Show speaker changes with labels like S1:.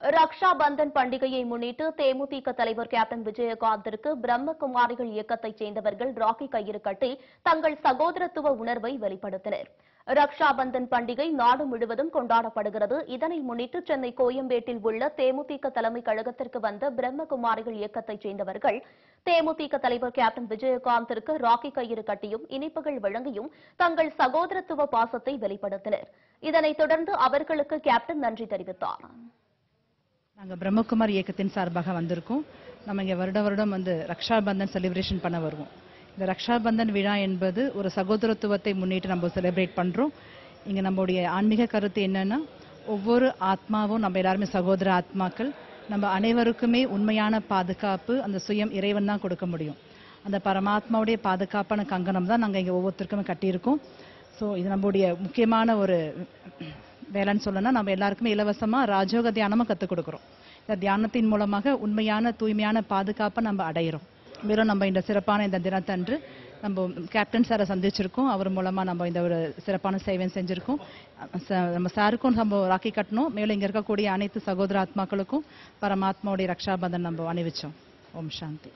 S1: ரக்ஷா பந்தன் பண்டிகையை முன்னிட்டு தேமுதிக தலைவர் கேப்டன் விஜயகாந்திற்கு பிரம்மகுமாரிகள் இயக்கத்தைச் சேர்ந்தவர்கள் ராக்கி கயிறு கட்டி தங்கள் சகோதரத்துவ உணர்வை வெளிப்படுத்தினர். ரக்ஷா பந்தன் பண்டிகை நாடு முழுவதும் கொண்டாடப்படுகிறது. இதனை முன்னிட்டு சென்னை கோயம்பேட்டில் உள்ள தேமுதிக தலைமை கழகத்திற்கு வந்த பிரம்மகுமாரிகள் இயக்கத்தைச் சேர்ந்தவர்கள் தேமுதிக தலைவர் கேப்டன் விஜயகாந்திற்கு ராக்கி கயிறு கட்டியும் இனிப்புகள் வழங்கியும் தங்கள் சகோதரத்துவ பாசத்தை வெளிப்படுத்தினர். இதனைத் தொடர்ந்து அவர்களுக்கு கேப்டன் நன்றி தெரிவித்தார்.
S2: நாங்கள் பிரம்மகுமார் இயக்கத்தின் சார்பாக வந்திருக்கோம். நம்ம இங்கே வருட வருடம் வந்து ரக்ஷா பந்தன் செலிப்ரேஷன் பண்ண வருவோம். இந்த ரக்ஷா பந்தன் விழா என்பது ஒரு சகோதரத்துவத்தை முன்னிட்டு நம்ம செலிப்ரேட் பண்ணுறோம் இங்கே நம்மளுடைய ஆன்மீக கருத்து என்னன்னா ஒவ்வொரு ஆத்மாவும் நம்ம எல்லாருமே சகோதர ஆத்மாக்கள். நம்ம அனைவருக்குமே உண்மையான பாதுகாப்பு அந்த சுயம் இறைவன் தான் கொடுக்க முடியும். அந்த பரமாத்மாவுடைய பாதுகாப்பான கங்கணம் தான் நாங்கள் இங்கே ஒவ்வொருத்தருக்குமே கட்டியிருக்கோம். ஸோ இது நம்மளுடைய முக்கியமான ஒரு வேலைன்னு சொல்லணும்னா நம்ம எல்லாருக்குமே இலவசமாக ராஜோக தியானமாக கற்றுக் கொடுக்குறோம். இந்த தியானத்தின் மூலமாக உண்மையான தூய்மையான பாதுகாப்பை நம்ம அடையிறோம். மேலும் நம்ம இந்த சிறப்பான இந்த தினத்தன்று நம்ம கேப்டன் சாரை சந்திச்சிருக்கோம். அவர் மூலமாக நம்ம இந்த ஒரு சிறப்பான சேவை செஞ்சுருக்கோம். ச- நம்ம சாருக்கும் நம்ம ராக்கி கட்டணும். மேலும் இங்கே இருக்கக்கூடிய அனைத்து சகோதர ஆத்மாக்களுக்கும் பரமாத்மாவுடைய ரக்ஷாபந்தன் நம்ம அணிவிச்சோம். ஓம் சாந்தி.